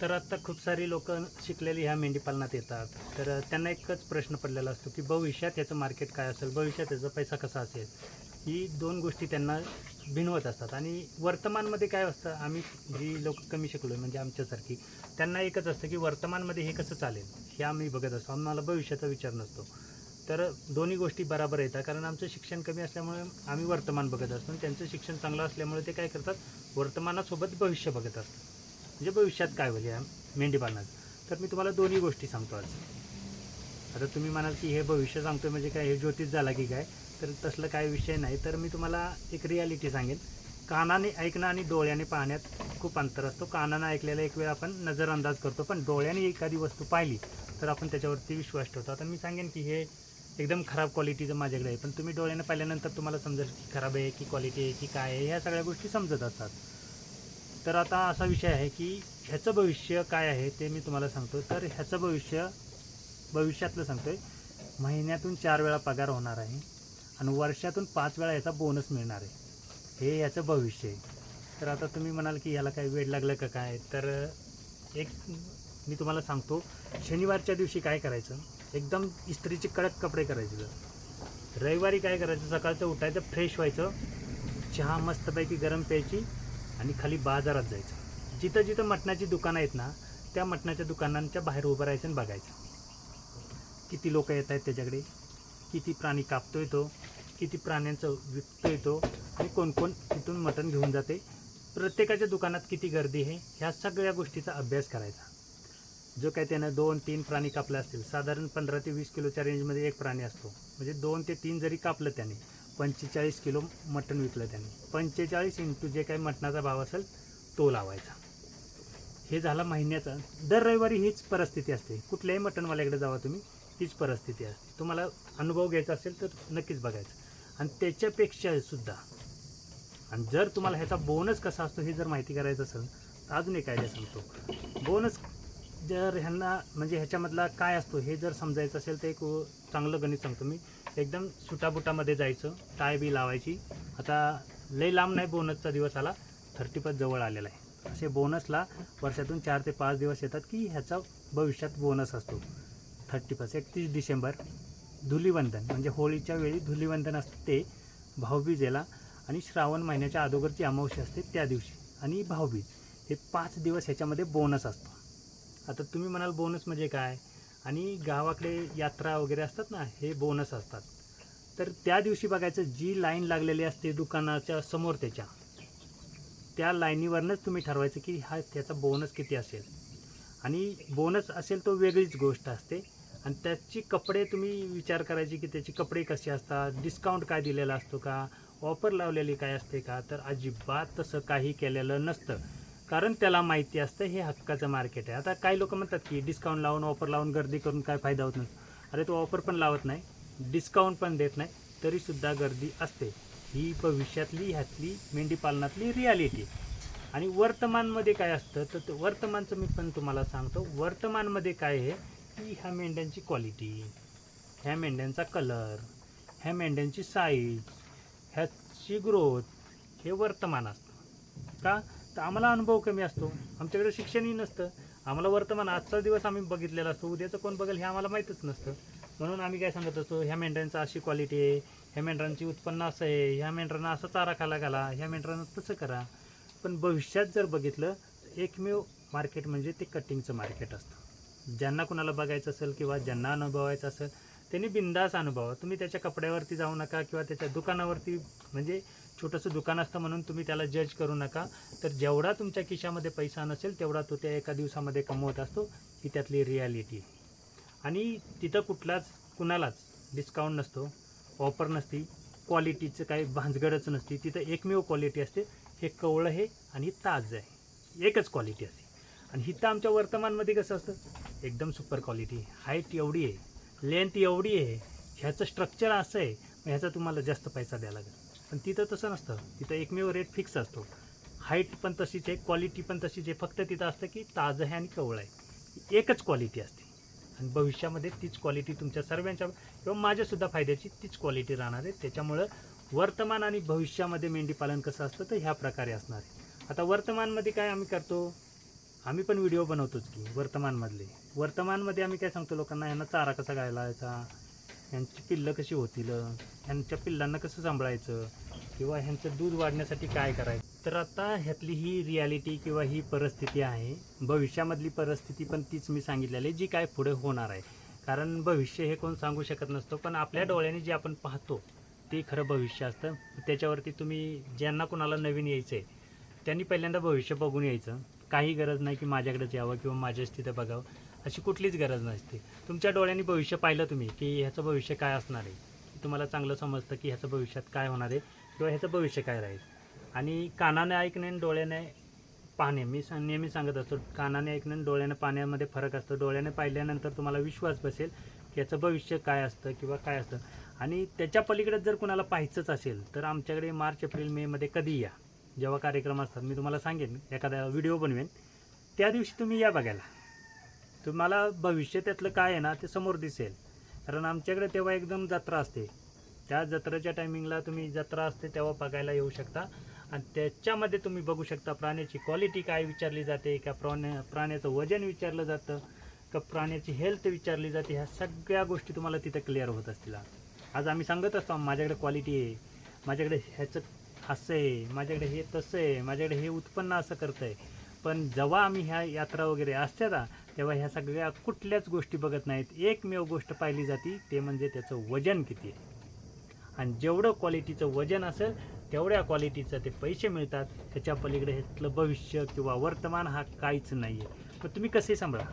तर आत्ता खूप सारी लोक शिकलेली ह्या मेंढीपालनात येतात. तर त्यांना एकच प्रश्न पडलेला असतो की भविष्यात याचं मार्केट काय असेल? भविष्यात याचा पैसा कसा असेल? ही दोन गोष्टी त्यांना भिनवत असतात. आणि वर्तमानमध्ये काय असतं? आम्ही जी लोक कमी शिकलो म्हणजे आमच्यासारखी त्यांना एकच असतं की वर्तमानमध्ये हे कसं चालेल? हे आम्ही बघत असतो. आम्हाला भविष्याचा विचार नसतो. तर दोन्ही गोष्टी बराबर येतात. कारण आमचं शिक्षण कमी असल्यामुळे आम्ही वर्तमान बघत असतो. आणि त्यांचं शिक्षण चांगलं असल्यामुळे ते काय करतात? वर्तमानासोबत भविष्य बघत असतात. म्हणजे भविष्यात काय होईल या मेंढीपालनात? तर मी तुम्हाला दोन्ही गोष्टी सांगतो आज. आता तुम्ही म्हणाल की हे भविष्य सांगतो म्हणजे काय हे ज्योतिष झाला की काय? तर तसलं काय विषय नाही. तर मी तुम्हाला एक रियालिटी सांगेन. कानाने ऐकणं आणि डोळ्याने पाहण्यात खूप अंतर असतो. कानानं ऐकलेला एक वेळ आपण नजरअंदाज करतो पण डोळ्याने एखादी वस्तू पाहिली तर आपण त्याच्यावरती विश्वास ठेवतो. आता मी सांगेन की हे एकदम खराब क्वालिटीचं माझ्याकडे आहे पण तुम्ही डोळ्याने पाहिल्यानंतर तुम्हाला समजेल की खराब आहे की क्वालिटी आहे की काय आहे ह्या सगळ्या गोष्टी समजत असतात. तर आता असा विषय आहे की ह्याचं भविष्य काय आहे ते मी तुम्हाला सांगतो. तर ह्याचं भविष्य भविष्यातलं सांगतोय. महिन्यातून चार वेळा पगार होणार आहे आणि वर्षातून पाच वेळा याचा बोनस मिळणार आहे. हे याचं भविष्य आहे. तर आता तुम्ही म्हणाल की याला काही वेळ लागलं का काय? तर एक मी तुम्हाला सांगतो शनिवारच्या दिवशी काय करायचं? एकदम इस्त्रीचे कडक कपडे करायचे. जर रविवारी काय करायचं? सकाळचं उठायचं फ्रेश व्हायचं. चहा मस्तपैकी गरम प्यायची. आणि खाली बाजारात जायचं. जिथं जिथं मटणाची दुकानं आहेत ना त्या मटणाच्या दुकानांच्या बाहेर उभं राहायचं आणि बघायचं. किती लोक येत आहेत त्याच्याकडे? किती प्राणी कापतोय तो? किती प्राण्यांचं विकतोय तो? आणि कोण कोण तिथून मटण घेऊन जाते? प्रत्येकाच्या दुकानात किती गर्दी आहे? ह्या सगळ्या गोष्टीचा अभ्यास करायचा. जो काय त्यानं दोन तीन प्राणी कापले असतील साधारण पंधरा ते वीस किलोच्या रेंजमध्ये एक प्राणी असतो. म्हणजे दोन ते तीन जरी कापलं त्याने पंचेचाळीस किलो मटण विकलं त्यांनी. पंचेचाळीस इंटू जे काही मटणाचा भाव असेल तो लावायचा. हे झालं महिन्याचा. दर रविवारी हीच परिस्थिती असते. कुठल्याही मटणवाल्याकडे जावा तुम्ही हीच परिस्थिती असते. तुम्हाला अनुभव घ्यायचा असेल तर नक्कीच बघायचं. आणि त्याच्यापेक्षा सुद्धा आणि जर तुम्हाला ह्याचा बोनस कसा असतो हे जर माहिती करायचं असेल तर अजून एक आयडिया सांगतो. बोनस जर ह्यांना म्हणजे ह्याच्यामधला काय असतो हे जर समजायचं असेल तर एक चांगलं गणित सांगतो मी. एकदम सुटाबुटामध्ये जायचं टाय बी लावायची. आता लई लांब नाही बोनसचा दिवस आला थर्टी पाच जवळ आलेला आहे. असे बोनसला वर्षातून चार ते पाच दिवस येतात की ह्याचा भविष्यात बोनस असतो. थर्टी पाच एकतीस डिसेंबर धुलीवंदन. म्हणजे होळीच्या वेळी धुलीवंदन असते भाऊबीजेला आणि श्रावण महिन्याच्या अगोदरची अमावस्या असते त्या दिवशी. आणि भाऊबीज हे पाच दिवस ह्याच्यामध्ये बोनस असतो. आता तुम्ही म्हणाल बोनस म्हणजे काय? आणि गावाकडे यात्रा वगैरे असतात ना हे बोनस असतात. तर त्या दिवशी बघायचं जी लाईन लागलेली असते दुकानाच्या समोर त्याच्या त्या लाईनीवरनंच तुम्ही ठरवायचं की हा त्याचा बोनस किती असेल. आणि बोनस असेल तो वेगळीच गोष्ट असते. आणि त्याची कपडे तुम्ही विचार करायची की त्याचे कपडे कसे असतात डिस्काउंट काय दिलेला असतो का ऑफर लावलेली काय असते का तर अजिबात तसं काही केलेलं नसतं. कारण त्याला माहिती असतं हे हक्काचं मार्केट आहे. आता काही लोक म्हणतात की डिस्काउंट लावून ऑफर लावून गर्दी करून काय फायदा होत नाही. अरे तो ऑफर पण लावत नाही डिस्काउंट पण देत नाही तरीसुद्धा गर्दी असते. ही भविष्यातली ह्यातली मेंढीपालनातली रियालिटी आणि वर्तमानमध्ये काय असतं तर ते वर्तमानचं मी पण तुम्हाला सांगतो. वर्तमानमध्ये काय आहे की ह्या मेंढ्यांची क्वालिटी ह्या मेंढ्यांचा कलर ह्या मेंढ्यांची साईज ह्याची ग्रोथ हे वर्तमान असतं. का? तर आम्हाला अनुभव कमी असतो. आमच्याकडे शिक्षणही नसतं. आम्हाला वर्तमान आजचा दिवस आम्ही बघितलेला असतो. उद्याचं कोण बघेल हे आम्हाला माहीतच नसतं. म्हणून आम्ही काय सांगत असतो ह्या मेंढ्यांचा अशी क्वालिटी आहे ह्या मेंढरांची उत्पन्न असं आहे ह्या मेंढरांना असं चारा खाला घाला ह्या मेंढरांना तसं करा. पण भविष्यात जर बघितलं एकमेव मार्केट म्हणजे ते कटिंगचं मार्केट असतं. ज्यांना कुणाला बघायचं असेल किंवा ज्यांना अनुभवायचं असेल त्यांनी बिंदास अनुभवा तुम्ही त्याच्या कपड्यावरती जाऊ नका किंवा त्याच्या दुकानावरती म्हणजे छोटंसं दुकान असतं म्हणून तुम्ही त्याला जज करू नका. तर जेवढा तुमच्या खिशामध्ये पैसा नसेल तेवढा तो त्या एका दिवसामध्ये कमवत असतो. ही त्यातली रियालिटी आहे आणि तिथं कुठलाच कुणालाच डिस्काउंट नसतो ऑफर नसती क्वालिटीचं काही भांजगडच नसती. तिथं एकमेव क्वालिटी असते. हे कवळं आहे आणि ताज आहे. एकच क्वालिटी असते. आणि हिथं आमच्या वर्तमानमध्ये कसं असतं? एकदम सुपर क्वालिटी हाईट एवढी आहे. लेंथ एवढी आहे. ह्याचं स्ट्रक्चर असं आहे. मग ह्याचा तुम्हाला जास्त पैसा द्यावा लागेल. पण तिथं तसं नसतं. तिथं एकमेव रेट फिक्स असतो. हाईट पण तशीच आहे क्वालिटी पण तशीच आहे. फक्त तिथं असतं की ताजं आहे आणि कवळं आहे. एकच क्वालिटी असते. आणि भविष्यामध्ये तीच क्वालिटी तुमच्या सर्वांच्या किंवा माझ्यासुद्धा फायद्याची तीच क्वालिटी राहणार आहे. त्याच्यामुळं वर्तमान आणि भविष्यामध्ये मेंढीपालन कसं असतं तर ह्या प्रकारे असणार आहे. आता वर्तमानमध्ये काय आम्ही करतो? आम्ही पण व्हिडिओ बनवतोच की वर्तमानमधले. वर्तमानमध्ये आम्ही काय सांगतो लोकांना ह्यांना चारा कसा घालायचा ह्यांची पिल्लं कशी होतील? ह्यांच्या पिल्लांना कसं सांभाळायचं? किंवा ह्यांचं दूध वाढण्यासाठी काय करायचं? तर आता ह्यातली ही रियालिटी किंवा ही परिस्थिती आहे. भविष्यामधली परिस्थिती पण तीच मी सांगितलेली आहे, जी काय पुढे होणार आहे. कारण भविष्य हे कोण सांगू शकत नसतो पण आपल्या डोळ्याने जे आपण पाहतो ते खरं भविष्य असतं. त्याच्यावरती तुम्ही ज्यांना कोणाला नवीन यायचं आहे त्यांनी पहिल्यांदा भविष्य बघून यायचं. काही गरज नाही की माझ्याकडेच यावं किंवा माझ्याच तिथं बघावं. अशी कुठलीच गरज नसते. तुमच्या डोळ्यांनी भविष्य पाहिलं तुम्ही की ह्याचं भविष्य काय असणार आहे? तुम्हाला चांगलं समजतं की ह्याचं भविष्यात काय होणार आहे किंवा ह्याचं भविष्य काय राहील? आणि कानाने ऐकणे आणि डोळ्याने पाहणे मी सांग नेहमी सांगत असतो कानाने ऐकणे आणि डोळ्याने पाहण्यामध्ये फरक असतो. डोळ्याने पाहिल्यानंतर तुम्हाला विश्वास बसेल की याचं भविष्य काय असतं किंवा काय असतं. आणि त्याच्या पलीकडे जर कुणाला पाहायचंच असेल तर आमच्याकडे मार्च एप्रिल मेमध्ये कधी या? जेव्हा कार्यक्रम असतात मी तुम्हाला सांगेन एखादा व्हिडिओ बनवेन त्या दिवशी तुम्ही या बघायला. तुम्हाला भविष्य त्यातलं काय आहे ना ते समोर दिसेल. कारण आमच्याकडे तेव्हा एकदम जत्रा असते. त्या जत्रेच्या टायमिंगला तुम्ही जत्रा असते तेव्हा बघायला येऊ शकता. आणि त्याच्यामध्ये तुम्ही बघू शकता प्राण्याची क्वालिटी काय विचारली जाते का प्राण्या प्राण्याचं वजन विचारलं जातं का प्राण्याची हेल्थ विचारली जाते ह्या सगळ्या गोष्टी तुम्हाला तिथं क्लिअर होत असतील. आज आम्ही सांगत असतो माझ्याकडे क्वालिटी आहे. माझ्याकडे ह्याचं असं आहे माझ्याकडे हे तसं आहे माझ्याकडे हे उत्पन्न असं करतं आहे पण जेव्हा आम्ही ह्या यात्रा वगैरे असते ना तेव्हा ह्या सगळ्या कुठल्याच गोष्टी बघत नाहीत. एकमेव गोष्ट पाहिली जाते ते म्हणजे त्याचं वजन किती आहे. आणि जेवढं क्वालिटीचं वजन असेल तेवढ्या क्वालिटीचं ते पैसे मिळतात. त्याच्या पलीकडे ह्यातलं भविष्य किंवा वर्तमान हा काहीच नाही आहे पण तुम्ही कसंही सांभाळा?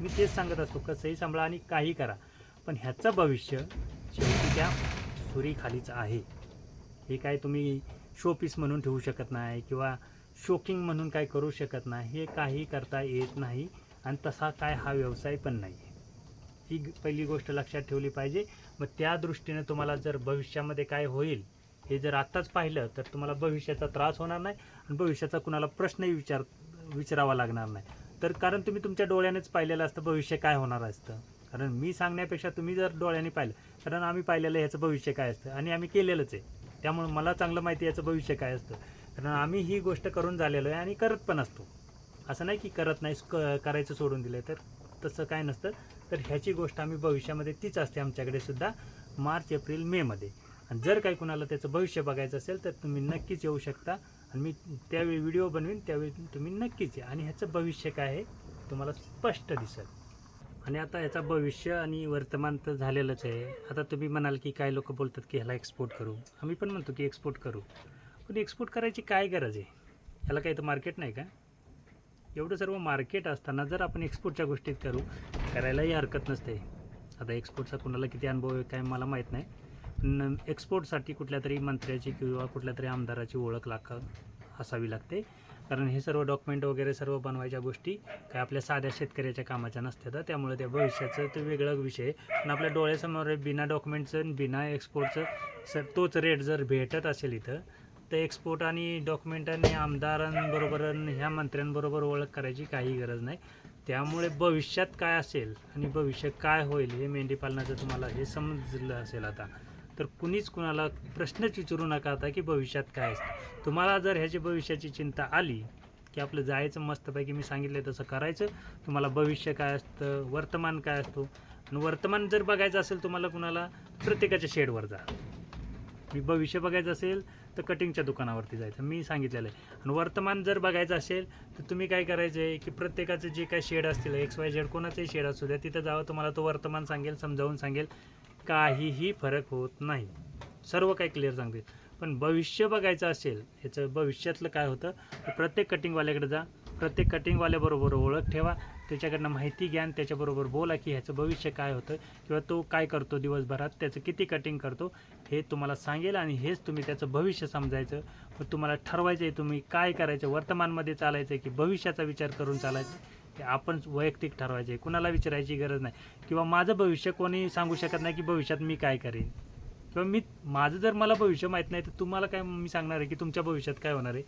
मी तेच सांगत असतो कसंही सांभाळा आणि काही करा. पण ह्याचं भविष्य शेवटी त्या सुरीखालीच आहे. हे काय तुम्ही शोपीस म्हणून ठेवू शकत नाही किंवा शोकिंग म्हणून काय करू शकत नाही हे काही करता येत नाही आणि तसा काय हा व्यवसाय पण नाही ही पहिली गोष्ट लक्षात ठेवली पाहिजे. मग त्या दृष्टीने तुम्हाला जर भविष्यामध्ये काय होईल हे जर आत्ताच पाहिलं तर तुम्हाला भविष्याचा त्रास होणार नाही आणि भविष्याचा कुणाला प्रश्नही विचार विचारावा लागणार नाही. तर कारण तुम्ही तुमच्या डोळ्यानेच पाहिलेलं असतं भविष्य काय होणार असतं. कारण मी सांगण्यापेक्षा तुम्ही जर डोळ्याने पाहिलं कारण आम्ही पाहिलेलं ह्याचं भविष्य काय असतं आणि आम्ही केलेलंच आहे. त्यामुळे मला चांगलं माहिती याचं भविष्य काय असतं. कारण आम्ही ही गोष्ट करून झालेलो आहे आणि करत पण असतो. असं नाही की करत नाही क करायचं सोडून दिलं तर तसं काय नसतं. तर ह्याची गोष्ट आम्ही भविष्यामध्ये तीच असते आमच्याकडे सुद्धा मार्च एप्रिल मेमध्ये आणि जर काही कुणाला त्याचं भविष्य बघायचं असेल तर तुम्ही नक्कीच येऊ शकता. आणि मी त्यावेळी व्हिडिओ बनवीन त्यावेळी तुम्ही नक्कीच या. आणि ह्याचं भविष्य काय आहे तुम्हाला स्पष्ट दिसेल. आणि आता याचा भविष्य आणि वर्तमान तर झालेलंच आहे. आता तुम्ही म्हणाल की काय लोक बोलतात की ह्याला एक्सपोर्ट करू. आम्ही पण म्हणतो की एक्सपोर्ट करू. पण एक्सपोर्ट करायची काय गरज आहे? ह्याला काही तर मार्केट नाही का? एवढं सर्व मार्केट असताना जर आपण एक्सपोर्टच्या गोष्टीत करू करायलाही हरकत नसते. आता एक्सपोर्टचा कुणाला किती अनुभव आहे काय मला माहीत नाही. पण एक्सपोर्टसाठी कुठल्या तरी मंत्र्याची किंवा कुठल्या तरी आमदाराची ओळख लाग असावी लागते. कारण हे सर्व डॉक्युमेंट वगैरे सर्व बनवायच्या गोष्टी काय आपल्या साध्या शेतकऱ्याच्या कामाच्या नसतात. त्यामुळे त्या भविष्याचं ते वेगळा विषय. पण आपल्या डोळ्यासमोर बिना डॉक्युमेंटचं बिना एक्सपोर्टचं सर तोच रेट जर भेटत असेल इथं तर एक्सपोर्ट आणि डॉक्युमेंट आणि आमदारांबरोबर आणि ह्या मंत्र्यांबरोबर ओळख करायची काही गरज नाही. त्यामुळे भविष्यात काय असेल आणि भविष्य काय होईल हे मेंढीपालनाचं तुम्हाला हे समजलं असेल आता. तर कुणीच कुणाला प्रश्नच विचारू नका आता की भविष्यात काय असतं. तुम्हाला जर ह्याची भविष्याची चिंता आली की आपलं जायचं मस्तपैकी मी सांगितलं तसं करायचं तुम्हाला भविष्य काय असतं वर्तमान काय असतो आणि वर्तमान जर बघायचं असेल तुम्हाला कुणाला प्रत्येकाच्या शेडवर जा. मी भविष्य बघायचं असेल तर कटिंगच्या दुकानावरती जायचं मी सांगितलेलं आहे. आणि वर्तमान जर बघायचं असेल तर तुम्ही काय करायचं आहे की प्रत्येकाचं जे काय शेड असतील एक्स वाय झेड कोणाचंही शेड असू द्या तिथं जावं तुम्हाला तो वर्तमान सांगेल समजावून सांगेल काहीही फरक होत नाही. सर्व काही क्लिअर सांगते पण भविष्य बघायचं असेल ह्याचं भविष्यातलं काय होतं तर प्रत्येक कटिंगवाल्याकडे जा. प्रत्येक कटिंगवाल्याबरोबर ओळख ठेवा. त्याच्याकडनं माहिती घ्या आणि त्याच्याबरोबर बोला की ह्याचं भविष्य काय होतं किंवा तो काय करतो दिवसभरात त्याचं किती कटिंग करतो हे तुम्हाला सांगेल आणि हेच तुम्ही त्याचं भविष्य समजायचं. मग तुम्हाला ठरवायचं आहे तुम्ही काय करायचं वर्तमानमध्ये चालायचं आहे की भविष्याचा विचार करून चालायचं. ते आपण वैयक्तिक ठरवायचे कुणाला विचारायची गरज नाही. किंवा माझं भविष्य कोणी सांगू शकत नाही की भविष्यात मी काय करेन. किंवा मी माझं जर मला भविष्य माहीत नाही तर तुम्हाला काय मी सांगणार आहे की तुमच्या भविष्यात काय होणार आहे?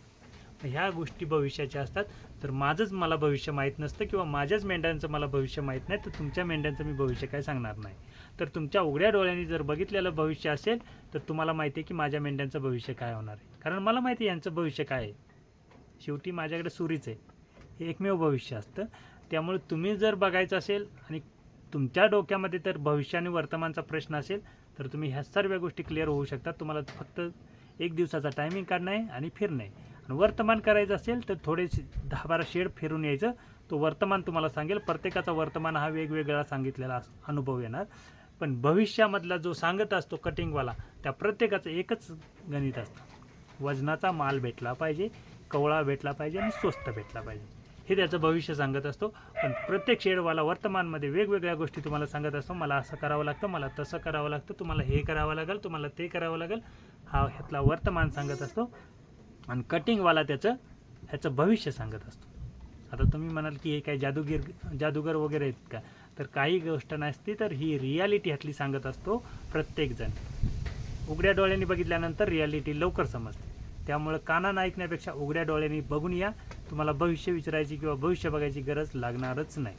ह्या गोष्टी भविष्याच्या असतात. तर माझंच मला भविष्य माहीत नसतं किंवा माझ्याच मेंढ्यांचं मला भविष्य माहीत नाही तर तुमच्या मेंढ्यांचं मी भविष्य काय सांगणार नाही. तर तुमच्या उघड्या डोळ्यांनी जर बघितलेलं भविष्य असेल तर तुम्हाला माहिती आहे की माझ्या मेंढ्यांचं भविष्य काय होणार आहे. कारण मला माहिती आहे यांचं भविष्य काय आहे. शेवटी माझ्याकडे सुरीच आहे. हे एकमेव भविष्य असतं. त्यामुळे तुम्ही जर बघायचं असेल आणि तुमच्या डोक्यामध्ये तर भविष्य आणि वर्तमानचा प्रश्न असेल तर तुम्ही ह्या सर्व गोष्टी क्लिअर होऊ शकतात तुम्हाला फक्त एक दिवसाचा टायमिंग काढणं आहे आणि फिरणं आहे. आणि वर्तमान करायचं असेल तर थोडे दहा बारा शेड फिरून यायचं. तो वर्तमान तुम्हाला सांगेल. प्रत्येकाचा वर्तमान हा वेगवेगळा सांगितलेला अनुभव येणार. पण भविष्यामधला जो सांगत असतो कटिंगवाला त्या प्रत्येकाचं एकच गणित असतं. वजनाचा माल भेटला पाहिजे कवळा भेटला पाहिजे आणि स्वस्त भेटला पाहिजे. हे त्याचं भविष्य सांगत असतो. पण प्रत्येक शेडवाला वर्तमानमध्ये वेगवेगळ्या गोष्टी तुम्हाला सांगत असतो. मला असं करावं लागतं मला तसं करावं लागतं तुम्हाला हे करावं लागेल तुम्हाला ते करावं लागेल. हा ह्यातला वर्तमान सांगत असतो. आणि कटिंगवाला त्याचं ह्याचं भविष्य सांगत असतो. आता तुम्ही म्हणाल की हे काय जादूगीर जादूगर वगैरे आहेत का? तर काही गोष्ट नसती तर ही रियालिटी ह्यातली सांगत असतो प्रत्येकजण. उघड्या डोळ्यांनी बघितल्यानंतर रियालिटी लवकर समजते. त्यामुळं कानानं ऐकण्यापेक्षा उघड्या डोळ्यांनी बघून या. तुम्हाला भविष्य विचारायची किंवा भविष्य बघायची गरज लागणारच नाही.